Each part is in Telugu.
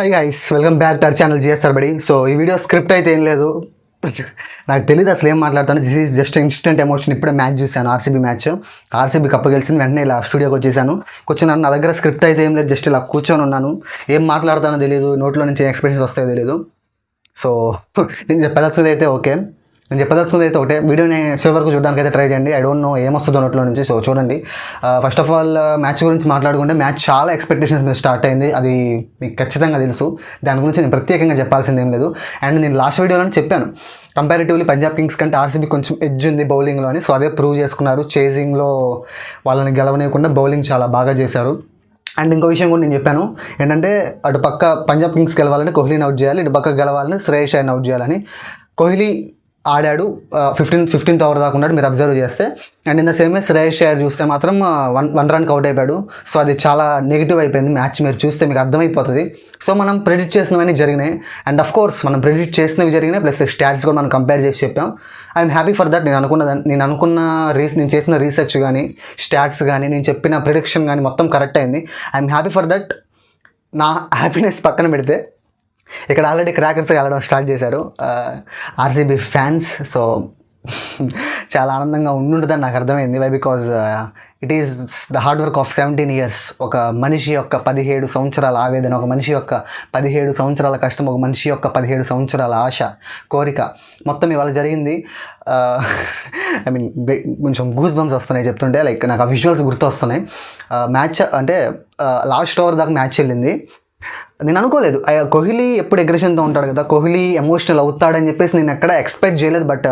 Hi guys welcome back to our channel GSR బడి సో ఈ వీడియో స్క్రిప్ట్ అయితే ఏం లేదు. నాకు తెలియదు అసలు ఏం మాట్లాడతాను this is just instant emotion ఇప్పుడే మ్యాచ్ చూశాను ఆర్సీబీ మ్యాచ్ ఆర్సీబీ కప్పు గెలిచింది వెంటనే ఇలా స్టూడియోకి వచ్చేసాను. కూర్చున్నాను నా దగ్గర స్క్రిప్ట్ అయితే ఏం లేదు జస్ట్ ఇలా కూర్చొని ఉన్నాను. ఏం మాట్లాడతానో తెలియదు నోట్లో నుంచి ఎక్స్ప్రెషన్స్ వస్తాయో తెలియదు సో నేను చెప్పదలుచుకుంది అయితే ఓకే నేను చెప్పదలుచుకుంది అయితే ఒకటే. వీడియోని చివరి వరకు చూడడానికి అయితే ట్రై చేయండి. ఐ డోంట్ నో ఏమొస్తుందో నోట్లో నుంచి సో చూడండి. ఫస్ట్ ఆఫ్ ఆల్ మ్యాచ్ గురించి మాట్లాడుకుంటే మ్యాచ్ చాలా ఎక్స్పెక్టేషన్స్ మీద స్టార్ట్ అయింది. అది మీకు ఖచ్చితంగా తెలుసు. దాని గురించి నేను ప్రత్యేకంగా చెప్పాల్సింది ఏం లేదు. అండ్ నేను లాస్ట్ వీడియోలోనే చెప్పాను. కంపారిటివ్లీ పంజాబ్ కింగ్స్ కంటే ఆర్సీబీ కొంచెం ఎడ్జ్ ఉంది బౌలింగ్లో అని. సో అదే ప్రూవ్ చేసుకున్నారు. చేజింగ్లో వాళ్ళని గెలవనీయకుండా బౌలింగ్ చాలా బాగా చేశారు. అండ్ ఇంకో విషయం కూడా నేను చెప్పాను. ఏంటంటే అటు పక్క పంజాబ్ కింగ్స్ గెలవాలంటే కోహ్లీని అవుట్ చేయాలి. ఇటు పక్క గెలవాలని శ్రేయస్ అయిన అవుట్ చేయాలని. కోహ్లీ ఆడాడు ఫిఫ్టీన్ ఫిఫ్టీన్త్ ఓవర్ దాకా ఉన్నాడు మీరు అబ్జర్వ్ చేస్తే. And in the same Shreyas share చూస్తే మాత్రం వన్ వన్ రన్కి అవుట్ అయిపోయాడు. సో అది చాలా నెగిటివ్ అయిపోయింది మ్యాచ్ మీరు చూస్తే మీకు అర్థమైపోతుంది. సో మనం ప్రెడిక్ట్ చేసినవన్నీ జరిగినాయి. అండ్ అఫ్ కోర్స్ మనం ప్రెడిక్ట్ చేసినవి జరిగినాయి ప్లస్ స్టాట్స్ కూడా మనం కంపేర్ చేసి చెప్పాం. ఐఎమ్ హ్యాపీ ఫర్ దట్ నేను అనుకున్న నేను అనుకున్న రీస్ నేను చేసిన రీసెర్చ్ కానీ స్టాట్స్ కానీ నేను చెప్పిన ప్రిడిక్షన్ కానీ మొత్తం కరెక్ట్ అయింది. ఐఎమ్ హ్యాపీ ఫర్ దట్ నా హ్యాపీనెస్ పక్కన పెడితే ఇక్కడ ఆల్రెడీ క్రాకర్స్ వెళ్ళడం స్టార్ట్ చేశారు. ఆర్సీబీ ఫ్యాన్స్ సో చాలా ఆనందంగా ఉండుంటుందని నాకు అర్థమైంది. Why because it is the hard work of seventeen years ఒక మనిషి యొక్క పదిహేడు సంవత్సరాల ఆవేదన ఒక మనిషి యొక్క పదిహేడు సంవత్సరాల కష్టం ఒక మనిషి యొక్క పదిహేడు సంవత్సరాల ఆశ కోరిక మొత్తం ఇవాళ జరిగింది. ఐ మీన్ కొంచెం గూస్ బంప్స్ వస్తున్నాయి చెప్తుంటే లైక్ నాకు ఆ విజువల్స్ గుర్తు వస్తున్నాయి మ్యాచ్ అంటే లాస్ట్ ఓవర్ దాకా మ్యాచ్ వెళ్ళింది. నేను అనుకోలేదు. కోహ్లీ ఎప్పుడు అగ్రెషన్తో ఉంటాడు కదా కోహ్లీ ఎమోషనల్ అవుతాడని చెప్పేసి నేను ఎక్కడ ఎక్స్పెక్ట్ చేయలేదు బట్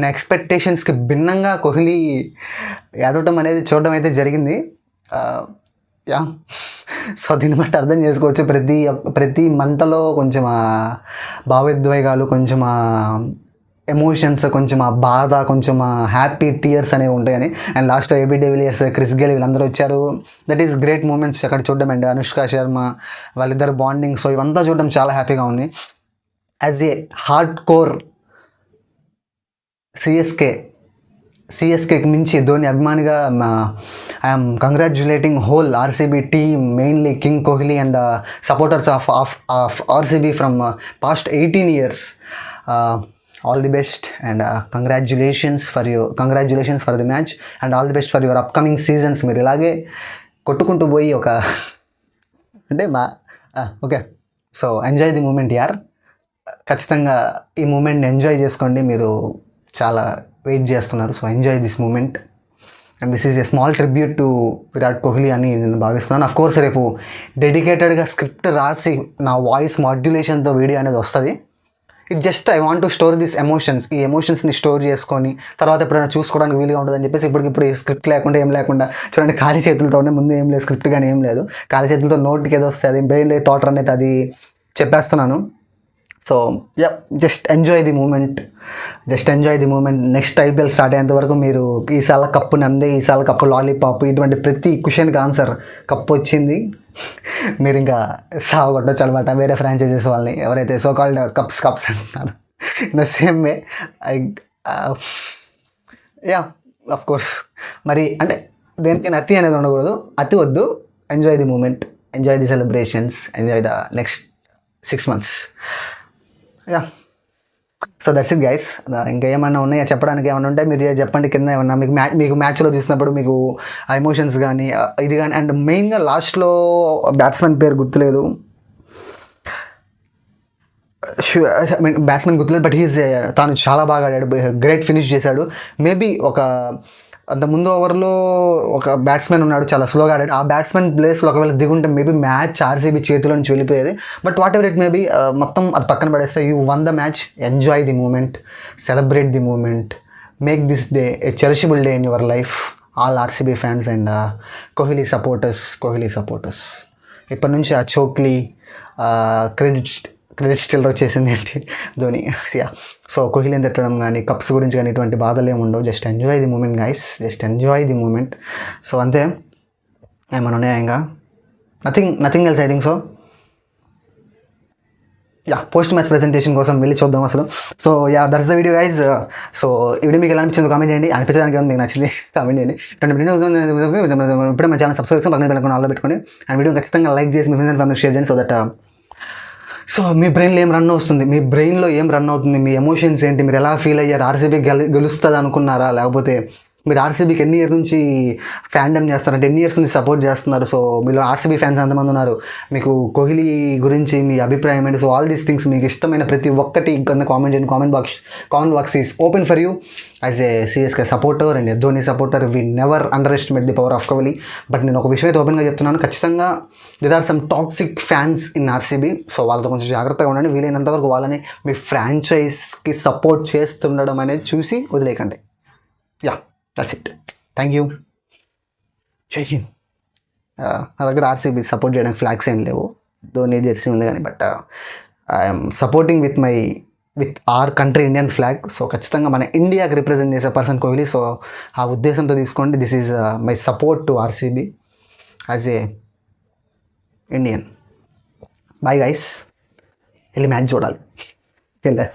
నా ఎక్స్పెక్టేషన్స్కి భిన్నంగా కోహ్లీ ఏడవటం అనేది చూడడం అయితే జరిగింది. యా. సో దీన్ని బట్టి అర్థం చేసుకోవచ్చు. ప్రతి ప్రతి మంతలో కొంచెం భావోద్వేగాలు కొంచెం ఎమోషన్స్ కొంచెం ఆ బాధ కొంచెం ఆ హ్యాపీ టీయర్స్ అనేవి ఉంటాయని and last AB de Villiers Chris Gayle వీళ్ళందరూ వచ్చారు. దట్ ఈస్ గ్రేట్ మూమెంట్స్ అక్కడ చూడడం అండి. అనుష్క శర్మ వాళ్ళిద్దరు బాండింగ్ సో ఇవంతా చూడడం చాలా హ్యాపీగా ఉంది. As a hard core CSK సిఎస్కేకి మించి ధోని అభిమానిగా I'm congratulating whole RCB team mainly king Kohli and supporters of of of RCB from past eighteen years all the best and congratulations for you congratulations for the match and all the best for your upcoming seasons మీరు ఇలాగే కొట్టుకుంటూ పోయి ఒక అంటే మా okay so enjoy the moment యార్ ఖచ్చితంగా ఈ మూమెంట్ని ఎంజాయ్ చేసుకోండి. మీరు చాలా వెయిట్ చేస్తున్నారు. So enjoy this moment and this is a small tribute to Virat Kohli అని నేను భావిస్తున్నాను. అఫ్ కోర్స్ రేపు డెడికేటెడ్గా స్క్రిప్ట్ రాసి నా వాయిస్ మాడ్యులేషన్తో వీడియో అనేది వస్తుంది. ఇది just I want to store this emotions ఈ ఎమోషన్స్ని స్టోర్ చేసుకొని తర్వాత ఎప్పుడైనా చూసుకోవడానికి వీలుగా ఉంటుందని చెప్పేసి ఇప్పటికి ఇప్పుడు స్క్రిప్ట్ లేకుండా ఏం లేకుండా చూడండి ఖాళీ చేతులతోనే ముందు ఏం లేదు స్క్రిప్ట్ కానీ ఏం లేదు. ఖాళీ చేతులతో నోట్కి ఏదో వస్తే అది బ్రెయిన్ లేదు థాట్ అనేది అది చెప్పేస్తున్నాను. So yeah just enjoy the moment just enjoy the moment next IPL start అయ్యేంత వరకు మీరు ఈసార్ల కప్పు నంది ఈసాల కప్పు లాలీపాప్ ఇటువంటి ప్రతి క్వశ్చన్కి ఆన్సర్ కప్పు వచ్చింది. మీరు ఇంకా సావగొట్టచ్చు అనమాట వేరే ఫ్రాంచైజెస్ వాళ్ళని. ఎవరైతే సో కాల్డ్ కప్స్ కప్స్ అంటున్నారు. In the same way I yeah of course మరి అంటే దేనికైనా అతి అనేది ఉండకూడదు. అతి వద్దు. Enjoy the moment enjoy the celebrations enjoy the next six months yeah. So that's it guys. ఇంకా ఏమన్నా ఉన్నాయా? చెప్పడానికి ఏమన్నా ఉంటే మీరు చెప్పండి. కింద ఏమన్నా మీకు మ్యాచ్ మీకు మ్యాచ్లో చూసినప్పుడు మీకు ఆ ఎమోషన్స్ కానీ ఇది కానీ అండ్ మెయిన్గా లాస్ట్లో బ్యాట్స్మెన్ పేరు గుర్తులేదు. ఐ మీన్ బ్యాట్స్మెన్ గుర్తులేదు బట్ హీస్ తాను చాలా బాగా ఆడాడు. గ్రేట్ ఫినిష్ చేశాడు. మేబీ ఒక అంత ముందు ఓవర్లో ఒక బ్యాట్స్మెన్ ఉన్నాడు చాలా స్లోగా ఆడాడు. ఆ బ్యాట్స్మెన్ ప్లేస్లో ఒకవేళ దిగుంటే మేబీ మ్యాచ్ ఆర్సీబీ చేతిలో నుంచి వెళ్ళిపోయేది. But whatever it maybe మొత్తం అది పక్కన పడేస్తే you won the match enjoy the moment celebrate the moment make this day a cherishable day in your life all RCB fans and Kohli supporters Kohli supporters ఇప్పటి నుంచి ఆ చోక్లీ క్రెడిట్ క్రెడిట్ స్టిల్ వచ్చేసింది ఏంటి ధోని యా సో కోహ్లీని తిట్టడం కానీ కప్స్ గురించి కానీ ఇటువంటి బాధలు ఏమి ఉండవు just enjoy the moment guys just enjoy the moment so అంతే ఏమైనా ఉన్నాయా ఇంకా nothing nothing else I think so yeah post match presentation కోసం వెళ్ళి చూద్దాం అసలు so yeah that's the video guys so ఈ వీడియో మీకు ఎలా అనిపించిందో కామెంట్ చేయండి అనిపించడానికి ఏమైనా మీకు నచ్చింది కామెంట్ చేయండి ఇటువంటి వీడియో ఇప్పుడే మా ఛానల్ సబ్స్క్రైబ్ చేసుకొని పక్కన వెళ్ళకుండా ఆల్లో పెట్టుకోండి అండ్ వీడియో ఖచ్చితంగా లైక్ చేసి మీ ఫ్రెండ్స్ అండ్ ఫ్యామిలీ షేర్ చేయండి సో దట్ సో మీ బ్రెయిన్లో ఏం రన్ అవుతుంది? మీ బ్రెయిన్లో ఏం రన్ అవుతుంది? మీ ఎమోషన్స్ ఏంటి? మీరు ఎలా ఫీల్ అయ్యారు? ఆర్సీబీ గెలు గెలుస్తుంది అనుకున్నారా లేకపోతే మీరు ఆర్సీబీకి ఎన్ని ఇయర్ నుంచి ఫ్యాండమ్ చేస్తారంటే ఎన్ని ఇయర్స్ నుంచి సపోర్ట్ చేస్తున్నారు? సో మీరు ఆర్సీబీ ఫ్యాన్స్ ఎంతమంది ఉన్నారు? మీకు కోహ్లీ గురించి మీ అభిప్రాయం ఏంటి? సో ఆల్ దీస్ థింగ్స్ మీకు ఇష్టమైన ప్రతి ఒక్కటి కింద కామెంట్ చేయండి. Comment box comment box is open for you as a CSK supporter and Dhoni supporter we never underestimate the power of Kohli but నేను ఒక విషయం అయితే ఓపెన్గా చెప్తున్నాను. ఖచ్చితంగా there are some toxic fans in RCB so వాళ్ళతో కొంచెం జాగ్రత్తగా ఉండండి. వీలైనంత వరకు వాళ్ళని మీ ఫ్రాంచైజ్కి సపోర్ట్ చేస్తుండడం అనేది చూసి వదిలేకండి yeah that's it thank you జై హింద్ నా దగ్గర ఆర్సీబీ సపోర్ట్ చేయడానికి ఫ్లాగ్స్ ఏం లేవు. ధోని జెర్సీ ఉంది కానీ but I'm supporting with my with our country Indian flag so ఖచ్చితంగా మన ఇండియాకి రిప్రజెంట్ చేసే పర్సన్ కోహ్లీ సో ఆ ఉద్దేశంతో తీసుకోండి. This is my support to RCB as a Indian boy guys వెళ్ళి మ్యాచ్ చూడాలి. వెళ్ళా.